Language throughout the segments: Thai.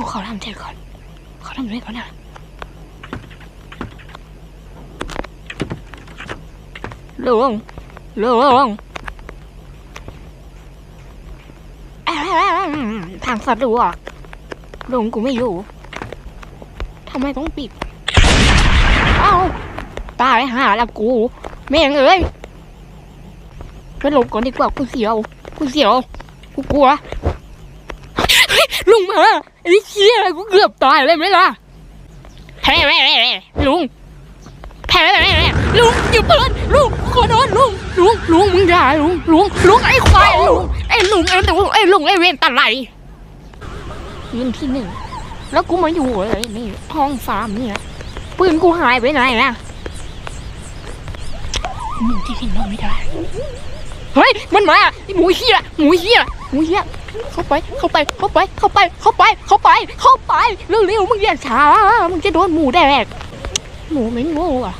กูขอทำเสร็จก่อนขอทำเสร็จก่อนนะลุงลงทางสะดวกลงกูไม่อยู่ทำไมต้องปิด เอ้า ตายหาและกู แม่งเอ้ยไปหลบก่อนดีกว่ากูเสียว กูเสียว กูกลัว ลุงมาไอ้เชี่ยกูเกือบตายเลยไหมล่ะแพ้แม่ลุงแพ้แม่ลุงอยู่เปิดลุงขอโทษลุงลุงลุงมึงอย่าลุงลุงลุงไอ้ควายลุงไอ้ลุงไอ้ลุงไอ้ลุงไอ้เวนตะไลยืนที่หนึ่งแล้วกูมาอยู่อะไรนี่ห้องฟาร์มเนี่ยปืนกูหายไปไหนนะหนูที่เห็นเราไม่ได้เฮ้ยมันมาไอ้หมูเหี้ยหมูเหี้ยหมูเหี้ย เข้าไป เข้าไป เข้าไป เข้าไป เข้าไป เข้าไป เข้าไป เร็วๆ มึงอย่าช้า มึงจะโดนหมูแดก หมูไม่งูอะ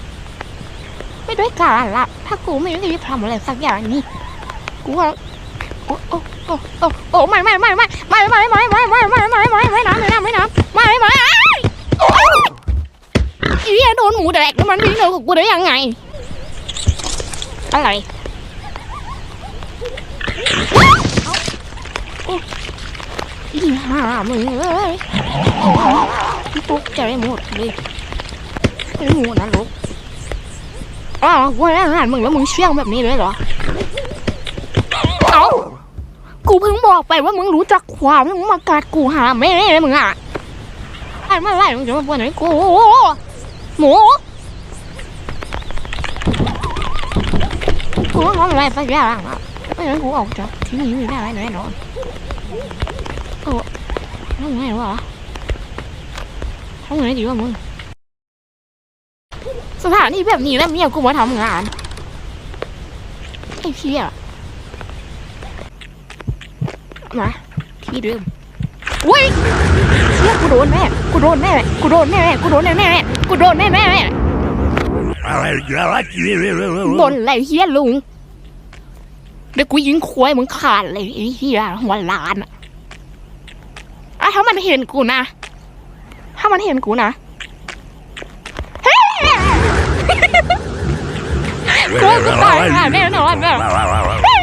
ไม่ด้วยการละ ถ้ากูไม่ได้ทำอะไรสักอย่างนี้ กูว่าโอ้โอ้โอ้โอ้โอ้ไม่ไม่ไม่ไม่ไม่ไม่ไม่ไม่ไม่ไม่ไม่ไม่ไม่น้ำไม่น้ำไม่น้ำไม่ไม่ไอ้ไอ้เหี้ยโดนหมูแดกแล้วมันวิ่งเร็วกว่ากูได้ยังไง อะไร อีห่ามึงเอ้ยตกใจหมดเลยไอ้หมูนะลูกอ้าวกูให้อาหารมึงแล้วมึงเชี่ยงแบบนี้เลยเหรอ เอ้า กูเพิ่งบอกไปว่ามึงรู้จักความมึงมากัดกูหาแม่เลยมึงอะไอ้เมื่อไหรมึงจะมาปวดไหนกู หมูกูต้องทำอะไรสักอย่างอะไม่งั้นกูออกจากที่นี่ไม่ได้แน่นอน โอ้ทำไงวะทำไงดีวะมึงสถานที่แบบนี้แล้วเมียกูมาทำงาน ไอ้เชี่ยมาที่เดิมอุ้ยเชี่ยกูโดนแน่กูโดนแน่กูโดนแน่กูโดนแน่แน่กูโดนแน่แน่แม่บนอะไรเฮี้ยลุง เดี๋ยวกูยิงควายมึงขาดเลยไอ้เฮียหัวล้านอะอะถ้ามันเห็นกูนะ ถ้ามันเห็นกูนะเฮ้ยกูกูตายห่าแน่นอนแบบเฮ้ย